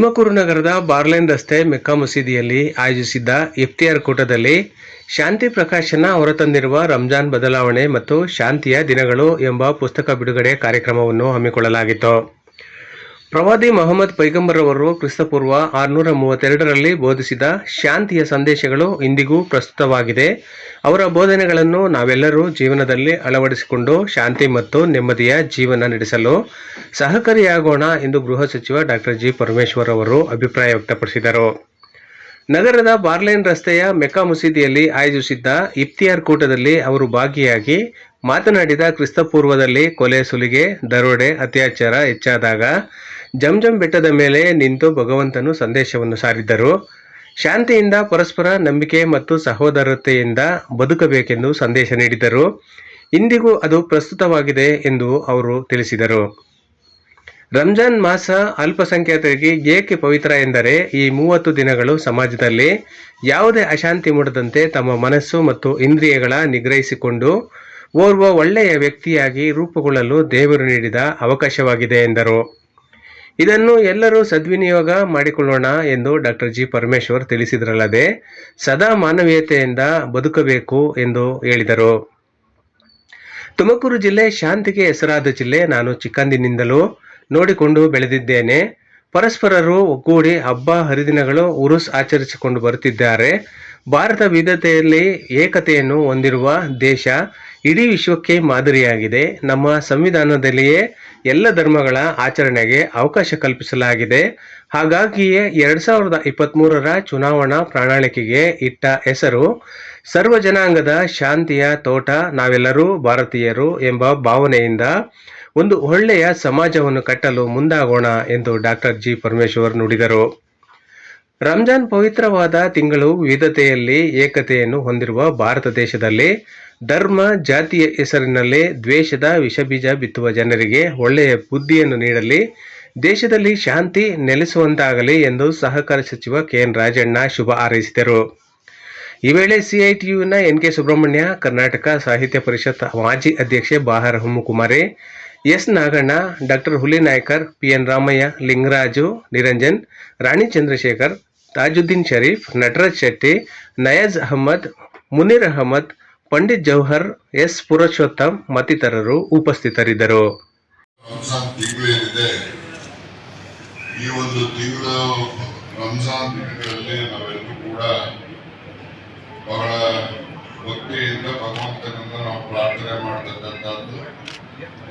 ತುಮಕೂರು ನಗರದ ಬಾರ್ಲೈನ್ ರಸ್ತೆ ಮೆಕ್ಕಾ ಮಸೀದಿಯಲ್ಲಿ ಆಯೋಜಿಸಿದ್ದ ಇಫ್ತಿಯಾರ್ ಕೂಟದಲ್ಲಿ ಶಾಂತಿ ಪ್ರಕಾಶನ ಹೊರತಂದಿರುವ ರಂಜಾನ್ ಬದಲಾವಣೆ ಮತ್ತು ಶಾಂತಿಯ ದಿನಗಳು ಎಂಬ ಪುಸ್ತಕ ಬಿಡುಗಡೆ ಕಾರ್ಯಕ್ರಮವನ್ನು ಹಮ್ಮಿಕೊಳ್ಳಲಾಗಿತ್ತು. ಪ್ರವಾದಿ ಮೊಹಮ್ಮದ್ ಪೈಗಂಬರ್ ಅವರು ಕ್ರಿಸ್ತಪೂರ್ವ ಆರುನೂರ ಮೂವತ್ತೆರಡರಲ್ಲಿ ಬೋಧಿಸಿದ ಶಾಂತಿಯ ಸಂದೇಶಗಳು ಇಂದಿಗೂ ಪ್ರಸ್ತುತವಾಗಿದೆ. ಅವರ ಬೋಧನೆಗಳನ್ನು ನಾವೆಲ್ಲರೂ ಜೀವನದಲ್ಲಿ ಅಳವಡಿಸಿಕೊಂಡು ಶಾಂತಿ ಮತ್ತು ನೆಮ್ಮದಿಯ ಜೀವನ ನಡೆಸಲು ಸಹಕಾರಿಯಾಗೋಣ ಎಂದು ಗೃಹ ಸಚಿವ ಡಾಕ್ಟರ್ ಜಿ. ಪರಮೇಶ್ವರ್ ಅವರು ಅಭಿಪ್ರಾಯ ವ್ಯಕ್ತಪಡಿಸಿದರು. ನಗರದ ಬಾರ್ಲೈನ್ ರಸ್ತೆಯ ಮೆಕ್ಕಾ ಮಸೀದಿಯಲ್ಲಿ ಆಯೋಜಿಸಿದ್ದ ಇಫ್ತಿಯಾರ್ ಕೂಟದಲ್ಲಿ ಅವರು ಭಾಗಿಯಾಗಿ ಮಾತನಾಡಿದ ಕ್ರಿಸ್ತಪೂರ್ವದಲ್ಲಿ ಕೊಲೆ ಸುಲಿಗೆ, ದರೋಡೆ, ಅತ್ಯಾಚಾರ ಹೆಚ್ಚಾದಾಗ ಜಂಜಂ ಬೆಟ್ಟದ ಮೇಲೆ ನಿಂತು ಭಗವಂತನು ಸಂದೇಶವನ್ನು ಸಾರಿದ್ದರು. ಶಾಂತಿಯಿಂದ ಪರಸ್ಪರ ನಂಬಿಕೆ ಮತ್ತು ಸಹೋದರತೆಯಿಂದ ಬದುಕಬೇಕೆಂದು ಸಂದೇಶ ನೀಡಿದರು. ಇಂದಿಗೂ ಅದು ಪ್ರಸ್ತುತವಾಗಿದೆ ಎಂದು ಅವರು ತಿಳಿಸಿದರು. ರಂಜಾನ್ ಮಾಸ ಅಲ್ಪಸಂಖ್ಯಾತರಿಗೆ ಏಕೆ ಪವಿತ್ರ ಎಂದರೆ ಈ ಮೂವತ್ತು ದಿನಗಳು ಸಮಾಜದಲ್ಲಿ ಯಾವುದೇ ಅಶಾಂತಿ ಮೂಡದಂತೆ ತಮ್ಮ ಮನಸ್ಸು ಮತ್ತು ಇಂದ್ರಿಯಗಳ ನಿಗ್ರಹಿಸಿಕೊಂಡು ಓರ್ವ ಒಳ್ಳೆಯ ವ್ಯಕ್ತಿಯಾಗಿ ರೂಪುಗೊಳ್ಳಲು ದೇವರು ನೀಡಿದ ಅವಕಾಶವಾಗಿದೆ ಎಂದರು. ಇದನ್ನು ಎಲ್ಲರೂ ಸದ್ವಿನಿಯೋಗ ಮಾಡಿಕೊಳ್ಳೋಣ ಎಂದು ಡಾಕ್ಟರ್ ಜಿ ಪರಮೇಶ್ವರ್ ತಿಳಿಸಿದರಲ್ಲದೆ, ಸದಾ ಮಾನವೀಯತೆಯಿಂದ ಬದುಕಬೇಕು ಎಂದು ಹೇಳಿದರು. ತುಮಕೂರು ಜಿಲ್ಲೆ ಶಾಂತಿಗೆ ಹೆಸರಾದ ಜಿಲ್ಲೆ ನಾನು ಚಿಕ್ಕಂದಿನಿಂದಲೂ ನೋಡಿಕೊಂಡು ಬೆಳೆದಿದ್ದೇನೆ. ಪರಸ್ಪರರು ಒಗ್ಗೂಡಿ ಹಬ್ಬ, ಹರಿದಿನಗಳು ಉರುಸ್ ಆಚರಿಸಿಕೊಂಡು ಬರುತ್ತಿದ್ದಾರೆ. ಭಾರತ ವಿವಿಧತೆಯಲ್ಲಿ ಏಕತೆಯನ್ನು ಹೊಂದಿರುವ ದೇಶ ಇಡೀ ವಿಶ್ವಕ್ಕೆ ಮಾದರಿಯಾಗಿದೆ. ನಮ್ಮ ಸಂವಿಧಾನದಲ್ಲಿಯೇ ಎಲ್ಲ ಧರ್ಮಗಳ ಆಚರಣೆಗೆ ಅವಕಾಶ ಕಲ್ಪಿಸಲಾಗಿದೆ. ಹಾಗಾಗಿಯೇ ಎರಡ್ ಸಾವಿರದ ಇಪ್ಪತ್ತ್ಮೂರರ ಚುನಾವಣಾ ಪ್ರಣಾಳಿಕೆಗೆ ಇಟ್ಟ ಹೆಸರು, ಸರ್ವ ಜನಾಂಗದ ಶಾಂತಿಯ ತೋಟ ನಾವೆಲ್ಲರೂ ಭಾರತೀಯರು ಎಂಬ ಭಾವನೆಯಿಂದ ಒಂದು ಒಳ್ಳೆಯ ಸಮಾಜವನ್ನು ಕಟ್ಟಲು ಮುಂದಾಗೋಣ ಎಂದು ಡಾಕ್ಟರ್ ಜಿ. ಪರಮೇಶ್ವರ್ ನುಡಿದರು. ರಂಜಾನ್ ಪವಿತ್ರವಾದ ತಿಂಗಳು ವಿವಿಧತೆಯಲ್ಲಿ ಏಕತೆಯನ್ನು ಹೊಂದಿರುವ ಭಾರತ ದೇಶದಲ್ಲಿ ಧರ್ಮ ಜಾತಿಯ ಹೆಸರಿನಲ್ಲಿ ದ್ವೇಷದ ವಿಷಬೀಜ ಬಿತ್ತುವ ಜನರಿಗೆ ಒಳ್ಳೆಯ ಬುದ್ಧಿಯನ್ನು ನೀಡಲಿ. ದೇಶದಲ್ಲಿ ಶಾಂತಿ ನೆಲೆಸುವಂತಾಗಲಿ ಎಂದು ಸಹಕಾರ ಸಚಿವ ಕೆಎನ್ ರಾಜಣ್ಣ ಶುಭ ಹಾರೈಸಿದರು. ಈ ವೇಳೆ ಸಿಐಟಿಯುನ ಎನ್ ಕೆ ಸುಬ್ರಹ್ಮಣ್ಯ, ಕರ್ನಾಟಕ ಸಾಹಿತ್ಯ ಪರಿಷತ್ ಮಾಜಿ ಅಧ್ಯಕ್ಷೆ ಬಾಹರ ಹುಮ್ಮುಕುಮಾರಿ, S Naganna, doctor Hulinaykar PN Ramaiah, Lingaraju, Niranjan, Rani Chandrashekhar, Tajuddin Sharif, Nataraj Shetty, Nayaz Ahmed, Munir Ahmed Pandit Jawahar S Purushottam ಮತ್ತಿತರರು ಉಪಸ್ಥಿತರಿದ್ದರು. ರಂಜಾನ್ ತಿಂಗಳು ಏನಿದೆ? ಈ ಒಂದು ತಿಂಗಳು ರಂಜಾನ್ ತಿಂಗಳಲ್ಲಿ ನಾವೆಲ್ಲರೂ ಕೂಡ ಬಹಳ ಭಕ್ತಿಯಿಂದ ಭಗವಂತನಿಂದ ನಾವು ಪ್ರಾರ್ಥನೆ ಮಾಡತಕ್ಕಂಥದ್ದು.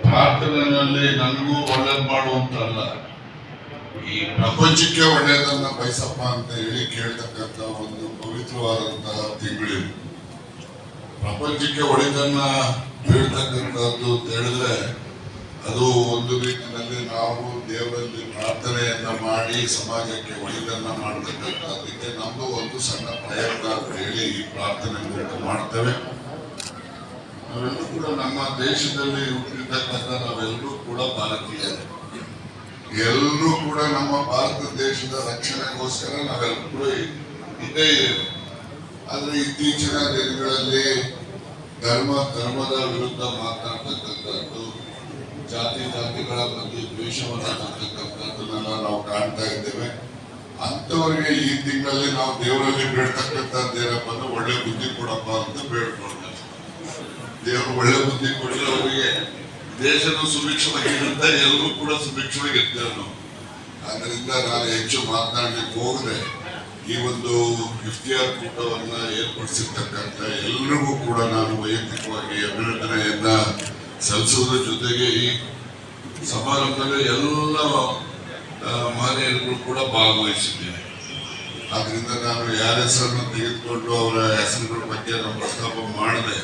ಪ್ರಾರ್ಥನೆಯಲ್ಲಿ ನನಗೂ ಒಳ್ಳೇದು ಮಾಡುವಂತಲ್ಲ. ಈ ಪ್ರಪಂಚಕ್ಕೆ ಒಳ್ಳೆಯದನ್ನ ಬಯಸಪ್ಪ ಅಂತ ಹೇಳಿ ಕೇಳ್ತಕ್ಕಂಥ ಒಂದು ಪವಿತ್ರವಾದಂತಹ ತಿಂಗಳಿದು ಪ್ರಪಂಚಕ್ಕೆ ಒಳಿತನ್ನ ಬೀಳ್ತಕ್ಕಂಥದ್ದು ಅಂತ ಹೇಳಿದ್ರೆ, ಅದು ಒಂದು ರೀತಿಯಲ್ಲಿ ನಾವು ದೇವರಲ್ಲಿ ಪ್ರಾರ್ಥನೆಯನ್ನ ಮಾಡಿ ಸಮಾಜಕ್ಕೆ ಒಳಿತನ್ನ ಮಾಡ್ತಕ್ಕಂಥದ್ದಕ್ಕೆ ನಮ್ದು ಒಂದು ಸಣ್ಣ ಪ್ರಯತ್ನ ಅಂತ ಹೇಳಿ ಈ ಪ್ರಾರ್ಥನೆ ಮೂಲಕ ಮಾಡ್ತೇವೆ. ನಾವೆಲ್ಲರೂ ಕೂಡ ನಮ್ಮ ದೇಶದಲ್ಲಿ ಹುಟ್ಟಿರ್ತಕ್ಕಂಥ ನಾವೆಲ್ಲರೂ ಕೂಡ ಭಾರತೀಯರು ಎಲ್ಲರೂ ಕೂಡ ನಮ್ಮ ಭಾರತ ದೇಶದ ರಕ್ಷಣೆಗೋಸ್ಕರ ನಾವೆಲ್ಲರೂ ಕೂಡ ಆದ್ರೆ ಇತ್ತೀಚಿನ ದಿನಗಳಲ್ಲಿ ಧರ್ಮ, ಧರ್ಮದ ವಿರುದ್ಧ ಮಾತನಾಡ್ತಕ್ಕಂಥದ್ದು ಜಾತಿ, ಜಾತಿಗಳ ಬಗ್ಗೆ ದ್ವೇಷವನ್ನು ತರ್ತಕ್ಕಂಥದ್ದನ್ನೆಲ್ಲ ನಾವು ಕಾಣ್ತಾ ಇದ್ದೇವೆ. ಅಂಥವರಿಗೆ ಈ ತಿಂಗಳಲ್ಲಿ ನಾವು ದೇವರಲ್ಲಿ ಬೇಡ್ತಕ್ಕಂಥದ್ದು ಏನಪ್ಪ ಅಂದ್ರೆ ಒಳ್ಳೆ ಬುದ್ಧಿ ಕೊಡಪ್ಪ ಅಂತ ಬೇಡ್ಕೊಳ್ತೇವೆ. ದೇವರು ಒಳ್ಳೆ ಬುದ್ಧಿ ಕೊಡಿ ಅವರಿಗೆ ದೇಶದ ಸುಭಿಕ್ಷವಾಗಿರುತ್ತೆ ಎಲ್ಲರೂ ಕೂಡ ಸುಭಿಕ್ಷವಾಗಿರ್ತೇವೆ ನಾವು. ಅದರಿಂದ ನಾನು ಹೆಚ್ಚು ಮಾತನಾಡಲಿಕ್ಕೆ ಹೋಗದೆ ಈ ಒಂದು ಇಫ್ತಿಯಾರ್ ಕೂಟವನ್ನ ಏರ್ಪಡಿಸಿರ್ತಕ್ಕಂಥ ಎಲ್ಲರಿಗೂ ಕೂಡ ನಾನು ವೈಯಕ್ತಿಕವಾಗಿ ಅಭಿನಂದನೆಯನ್ನ ಸಲ್ಲಿಸುವುದರ ಜೊತೆಗೆ ಈ ಸಮಾರಂಭದಲ್ಲಿ ಎಲ್ಲ ಮಾನ್ಯರುಗಳು ಕೂಡ ಭಾಗವಹಿಸಿದ್ದೇನೆ. ಆದ್ರಿಂದ ನಾನು ಯಾರ ಹೆಸರನ್ನು ತೆಗೆದುಕೊಂಡು ಅವರ ಹೆಸರುಗಳ ಬಗ್ಗೆ ನಾನು ಪ್ರಸ್ತಾಪ ಮಾಡದೆ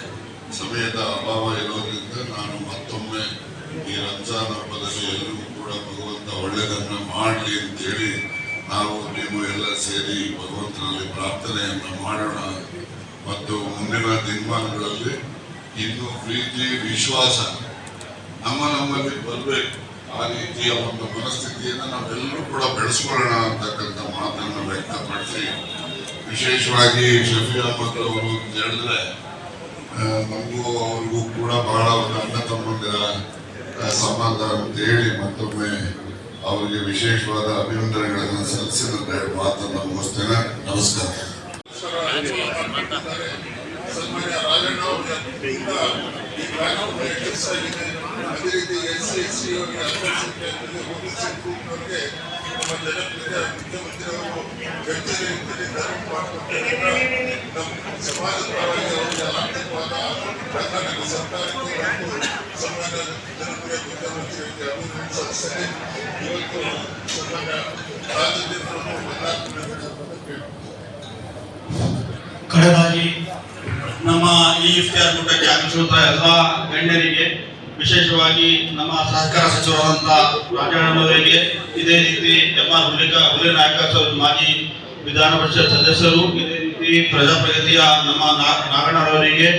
ಸಮಯದ ಅಭಾವ ಇರೋದ್ರಿಂದ ನಾನು ಮತ್ತೊಮ್ಮೆ ಈ ರಂಜಾನ್ ಹಬ್ಬದಲ್ಲಿ ಎಲ್ಲರಿಗೂ ಕೂಡ ಭಗವಂತ ಒಳ್ಳೆಯದನ್ನ ಮಾಡಲಿ ಅಂತೇಳಿ ನಾವು ನೀವು ಎಲ್ಲ ಸೇರಿ ಭಗವಂತನಲ್ಲಿ ಪ್ರಾರ್ಥನೆಯನ್ನು ಮಾಡೋಣ. ಮತ್ತು ಮುಂದಿನ ದಿನಮಾನಗಳಲ್ಲಿ ಇನ್ನು ಪ್ರೀತಿ, ವಿಶ್ವಾಸ ನಮ್ಮ ನಮ್ಮಲ್ಲಿ ಬರಬೇಕು. ಆ ರೀತಿಯ ಒಂದು ಮನಸ್ಥಿತಿಯನ್ನು ನಾವೆಲ್ಲರೂ ಕೂಡ ಬೆಳೆಸ್ಕೊಳ್ಳೋಣ ಅಂತಕ್ಕಂಥ ಮಾತನ್ನು ವ್ಯಕ್ತಪಡಿಸಿ, ವಿಶೇಷವಾಗಿ ಶಫಿ ಅಹಮದ್ ಅಂತ ಹೇಳಿದ್ರೆ ನಮಗೂ ಅವ್ರಿಗೂ ಕೂಡ ಬಹಳ ಒಂದು ಅಣ್ಣ ತಮ್ಮಂದಿರ ಸಂಬಂಧ ಅಂತ ಹೇಳಿ ಮತ್ತೊಮ್ಮೆ ಅವರಿಗೆ ವಿಶೇಷವಾದ ಅಭಿನಂದನೆಗಳನ್ನು ಸಲ್ಲಿಸಿದ ಮಾತನ್ನು ಮುಗಿಸ್ತೇನೆ. ನಮಸ್ಕಾರ. ಅದೇ ರೀತಿ ಎಸ್ ಸಿ ಎಸ್ ಸಿ ಅವರಿಗೆ ಅಲ್ಪಸಂಖ್ಯಾತರಿಗೆ ಒಬಿಸಿ ಗ್ರೂಪ್ನವರಿಗೆ ನಮ್ಮ ಜನಪ್ರಿಯ ಮುಖ್ಯಮಂತ್ರಿ ಅವರು ವ್ಯಕ್ತಿಗಳ ರೀತಿಯಲ್ಲಿ ಧರ್ಮ ಮಾಡಿಕೊಟ್ಟಿದ್ದಾರೆ ನಮ್ಮ ಸಮಾಜದ ಪರವಾಗಿ ಅವರಿಗೆ ಆರ್ಥಿಕವಾದ ಕರ್ನಾಟಕ ಸರ್ಕಾರಕ್ಕೆ ಮತ್ತು ಸನ್ಮಾನ್ಯ ಜನಪ್ರಿಯ ಮುಖ್ಯಮಂತ್ರಿಗಳಿಗೆ ಅಭಿನಂದನೆ ಸಲ್ಲಿಸ್ತೇನೆ ಇವತ್ತು ಸನ್ಮಾನ್ಯ ರಾಜ್ಯದಿಂದಲೂ ಬದಲಾವಣೆ ಕಡೆದಾಗಿ ನಮ್ಮ ಈ ಇಫ್ತಿಯಾರ್ ಕೂಟಕ್ಕೆ ಆಗಮಿಸಿರುವಂತಹ ಎಲ್ಲ ಗಣ್ಯರಿಗೆ ವಿಶೇಷವಾಗಿ ನಮ್ಮ ಸಹಕಾರ ಸಚಿವರಾದಂತಹ ರಾಜಣ್ಣನವರಿಗೆ ಇದೇ ರೀತಿ ಎಂ ಆರ್ ನಾಯಕ ಸರ್ ಮಾಜಿ ವಿಧಾನ ಪರಿಷತ್ ಸದಸ್ಯರು, ಇದೇ ರೀತಿ ಪ್ರಜಾಪ್ರಗತಿಯ ನಮ್ಮ ನಾಗಣ್ಣರವರಿಗೆ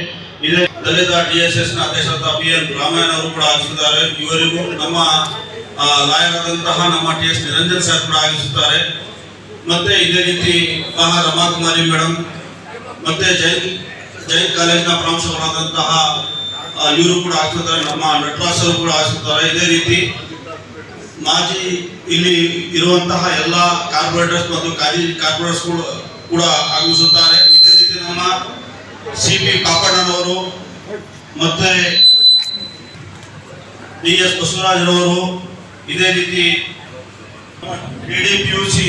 ಇದೇ ದಲಿತ ಡಿ ಎಸ್ ಎಸ್ನ ಅಧ್ಯಕ್ಷರಾದ ಬಿ ಎನ್ ರಾಮಾಯಣ ಅವರು ಕೂಡ ಆಗಿಸುತ್ತಾರೆ. ಇವರಿಗೂ ನಮ್ಮ ಲಾಯರಾದಂತಹ ನಮ್ಮ ಟಿ ಎಸ್ ನಿರಂಜನ್ ಸರ್ ಕೂಡ ಆಗಿಸುತ್ತಾರೆ. ಮತ್ತೆ ಇದೇ ರೀತಿ ಮಹಾ ರಮಾಕುಮಾರಿ ಮೇಡಮ್ ಮತ್ತೆ ಜೈನ್ ಜೈನ್ ಕಾಲೇಜಿನ ಪ್ರಾಂಶುಗಳಾದಂತಹ ಇವರು ಕೂಡ ಆಗ್ತಿದ್ದಾರೆ ನಮ್ಮ ನಟರಾಜ್ ಅವರು ಕೂಡ ಆಗ್ತಿದ್ದಾರೆ ಇದೇ ರೀತಿ ಮಾಜಿ ಇಲ್ಲಿ ಇರುವಂತಹ ಎಲ್ಲ ಕಾರ್ಪೊರೇಟರ್ಸ್ ಮತ್ತು ಕಾಜಿ ಕಾರ್ಪೊರೇಟರ್ಸ್ ಕೂಡ ಆಗಮಿಸುತ್ತಾರೆ. ಇದೇ ರೀತಿ ನಮ್ಮ ಸಿ ಪಿ ಕಾಪಣ್ಣನವರು ಮತ್ತೆ ಡಿ ಎಸ್ ಬಸವರಾಜರವರು ಇದೇ ರೀತಿ D D P U C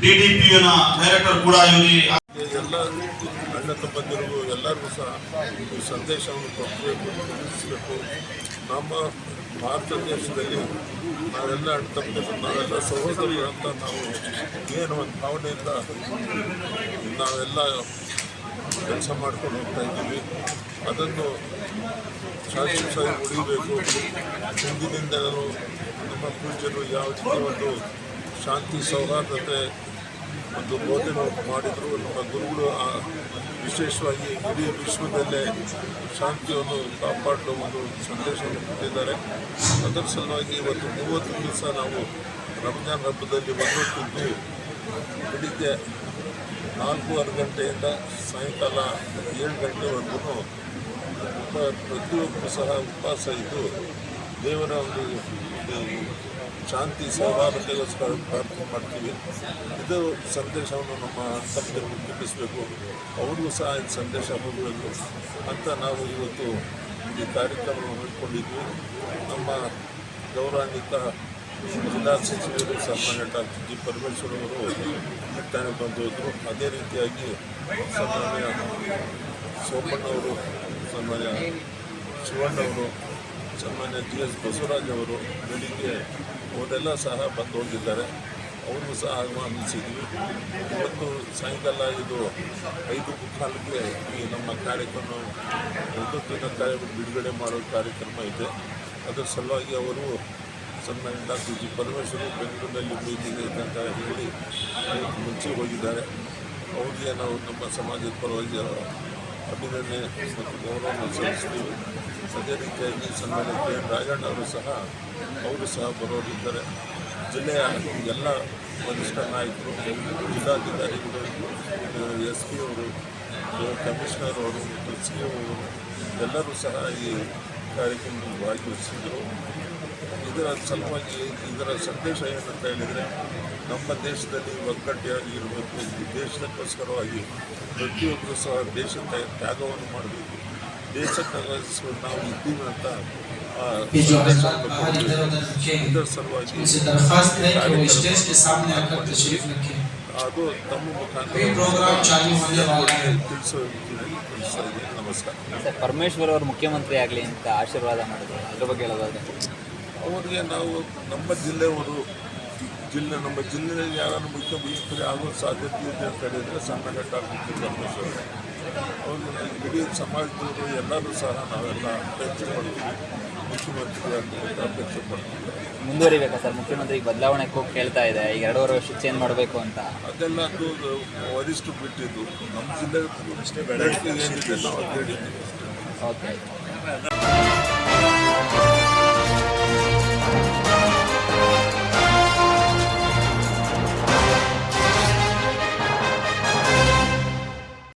D D P ಯುನ director ಕೂಡ ಇವರಿಗೆ ಸಹ ಸಂದೇಶವನ್ನು ಕೊಡಬೇಕು ತಿಳಿಸಬೇಕು ನಮ್ಮ ಭಾರತ ದೇಶದಲ್ಲಿ ನಾವೆಲ್ಲ ತಮ್ಮಂದಿರು ನಾವೆಲ್ಲ ಸಹೋದರರು ಅಂತ ನಾವು ಏನು ಒಂದು ಭಾವನೆಯಿಂದ ನಾವೆಲ್ಲ ಕೆಲಸ ಮಾಡ್ಕೊಂಡು ಹೋಗ್ತಾ ಇದ್ದೀವಿ ಅದನ್ನು ಶಾಶ್ವತವಾಗಿ ಉಳಿಬೇಕು ಹಿಂದಿನಿಂದಲೂ ನಮ್ಮ ಪೂಜ್ಯರು ಯಾವ ರೀತಿ ಒಂದು ಶಾಂತಿ ಸೌಹಾರ್ದತೆ ಒಂದು ಬೋಧನೆ ಮಾಡಿದರು, ನಮ್ಮ ಗುರುಗಳು ವಿಶೇಷವಾಗಿ ಇಡೀ ವಿಶ್ವದಲ್ಲೇ ಶಾಂತಿಯನ್ನು ಕಾಪಾಡಲು ಒಂದು ಸಂದೇಶವನ್ನು ಕೊಟ್ಟಿದ್ದಾರೆ. ಅದರ ಸಲುವಾಗಿ ಇವತ್ತು ಮೂವತ್ತು ದಿವಸ ನಾವು ರಂಜಾನ್ ಹಬ್ಬದಲ್ಲಿ ಒಂದೊತ್ತಿದ್ದು ಬೆಳಿಗ್ಗೆ ನಾಲ್ಕೂವರೆ ಗಂಟೆಯಿಂದ ಸಾಯಂಕಾಲ ಏಳು ಗಂಟೆವರೆಗೂ ಪ್ರತಿಯೊಬ್ಬರು ಸಹ ಉಪವಾಸ ಇದ್ದು ದೇವರ ಒಂದು ಶಾಂತಿ ಸೌಹಾರ್ದತೆಗೋಸ್ಕರ ಪ್ರಾರ್ಥನೆ ಮಾಡ್ತೀವಿ. ಇದು ಸಂದೇಶವನ್ನು ನಮ್ಮ ತಪ್ಪರಿಗೆ ತಿಳಿಸಬೇಕು ಅವ್ರಿಗೂ ಸಹ ಈ ಸಂದೇಶ ಹೋಗಬೇಕು ಅಂತ ನಾವು ಇವತ್ತು ಈ ಕಾರ್ಯಕ್ರಮವನ್ನು ಹಮ್ಮಿಕೊಂಡಿದ್ವಿ. ನಮ್ಮ ಗೌರವಾನ್ವಿತ ಜಿಲ್ಲಾ ಸಚಿವರು ಸನ್ಮಾನ್ಯ ಡಾಕ್ಟರ್ ಜಿ. ಪರಮೇಶ್ವರ್ ಅವರು ಈ ಬಂದಿದ್ದರು ಅದೇ ರೀತಿಯಾಗಿ ಸನ್ಮಾನ್ಯ ಸೋಮಣ್ಣವರು ಸನ್ಮಾನ್ಯ ಶಿವಣ್ಣವರು ಸನ್ಮಾನ್ಯ ಜಿ. ಎಸ್. ಬಸವರಾಜ್ ಅವರು, ಬೆಳಿಗ್ಗೆ ಅವರೆಲ್ಲ ಸಹ ಬಂದು ಹೋಗಿದ್ದಾರೆ ಅವರು ಸಹ ಆಗಮಿಸಿದ್ವಿ ಇವತ್ತು ಸಾಯಂಕಾಲ ಇದು ಐದು ಮುಕ್ಕಾಲಿಗೆ ಈ ನಮ್ಮ ಕಾರ್ಯಕ್ರಮ ವಿದ್ಯುತ್ತಿನ ಕಾರ್ಯ ಬಿಡುಗಡೆ ಮಾಡೋ ಕಾರ್ಯಕ್ರಮ ಇದೆ. ಅದರ ಸಲುವಾಗಿ ಅವರು ಸನ್ಮಾನ್ಯ ಡಾಕ್ಟರ್ ಜಿ ಪರಮೇಶ್ವರು ಬೆಂಗಳೂರಿನಲ್ಲಿ ಮೀಟಿಂಗ್ ಇದೆ ಅಂತ ಹೇಳಿ ಮುಂಚೆ ಹೋಗಿದ್ದಾರೆ. ಅವರಿಗೆ ನಾವು ನಮ್ಮ ಸಮಾಜದ ಪರವಾಗಿ ಅಭಿನಂದನೆ ಮತ್ತು ಗೌರವವನ್ನು ಸಲ್ಲಿಸ್ತೀವಿ. ಅದೇ ರೀತಿಯಾಗಿ ಸನ್ಮಾನ್ಯ ಕೆ ಎನ್ ರಾಜಣ್ಣ ಅವರು ಸಹ ಅವರು ಸಹ ಬರೋರಿದ್ದಾರೆ. ಜಿಲ್ಲೆಯ ಎಲ್ಲ ವರಿಷ್ಠ ನಾಯಕರು, ಜಿಲ್ಲಾಧಿಕಾರಿಗಳು ಎಸ್ ಪಿ ಅವರು, ಕಮಿಷನರ್ ಅವರು ಸಿ ಅವರು, ಎಲ್ಲರೂ ಸಹ ಈ ಕಾರ್ಯಕ್ರಮದಲ್ಲಿ ಭಾಗವಹಿಸಿದರು ಇದರ ಸಲುವಾಗಿ ಇದರ ಸಂದೇಶ ಏನಂತ ಹೇಳಿದರೆ ನಮ್ಮ ದೇಶದಲ್ಲಿ ಒಗ್ಗಟ್ಟೆ ಇರಬೇಕು ಈ ದೇಶಕ್ಕೋಸ್ಕರವಾಗಿ ಪ್ರತಿಯೊಬ್ಬರು ಸಹ ದೇಶದ ತ್ಯಾಗವನ್ನು ಮಾಡಬೇಕು. ದೇಶಕ್ಕಾಗಿ ನಾವು ಇದ್ದೀವಿ ಅಂತ ಅದು ತಮ್ಮ ನಮಸ್ಕಾರ. ಪರಮೇಶ್ವರ್ ಅವರು ಮುಖ್ಯಮಂತ್ರಿ ಆಗಲಿ ಅಂತ ಆಶೀರ್ವಾದ ಮಾಡಿದ್ರು. ಅದ್ರ ಬಗ್ಗೆ ಹೇಳೋದಾದ್ರೆ. ಅವರಿಗೆ ನಾವು ನಮ್ಮ ಜಿಲ್ಲೆಯವರು ಜಿಲ್ಲೆ ನಮ್ಮ ಜಿಲ್ಲೆಯಲ್ಲಿ ಯಾರು ಮುಖ್ಯಮಂತ್ರಿ ಆಗೋ ಸಾಧ್ಯತೆ ಇದೆ ಅಂತ ಹೇಳಿದರೆ ಸಣ್ಣ ಡಾಕ್ಟರ್ ಪರಮೇಶ್ವರ್ ಅವರು ಇಡೀ ಸಮಾಜದವರು ಎಲ್ಲರೂ ಸಹ ನಾವೆಲ್ಲ ಅಪೇಕ್ಷೆ ಪಡ್ತೀವಿ ಮುಖ್ಯಮಂತ್ರಿ ಅಂತ ಅಪೇಕ್ಷೆ ಪಡ್ತೀವಿ ಮುಂದುವರಿಬೇಕಾ ಸರ್? ಮುಖ್ಯಮಂತ್ರಿ ಬದಲಾವಣೆ ಹೋಗಿ ಕೇಳ್ತಾ ಇದೆ. ಈಗ ಎರಡೂವರೆ ವರ್ಷ ಚೇಂಜ್ ಮಾಡಬೇಕು ಅಂತ. ಅದೆಲ್ಲ ಅದು ವರಿಷ್ಠ ಬಿಟ್ಟಿದ್ದು. ನಮ್ಮ ಜಿಲ್ಲೆ ಏನಿದೆ ನಾವು ಹೇಳಿದ್ದೀವಿ ಓಕೆ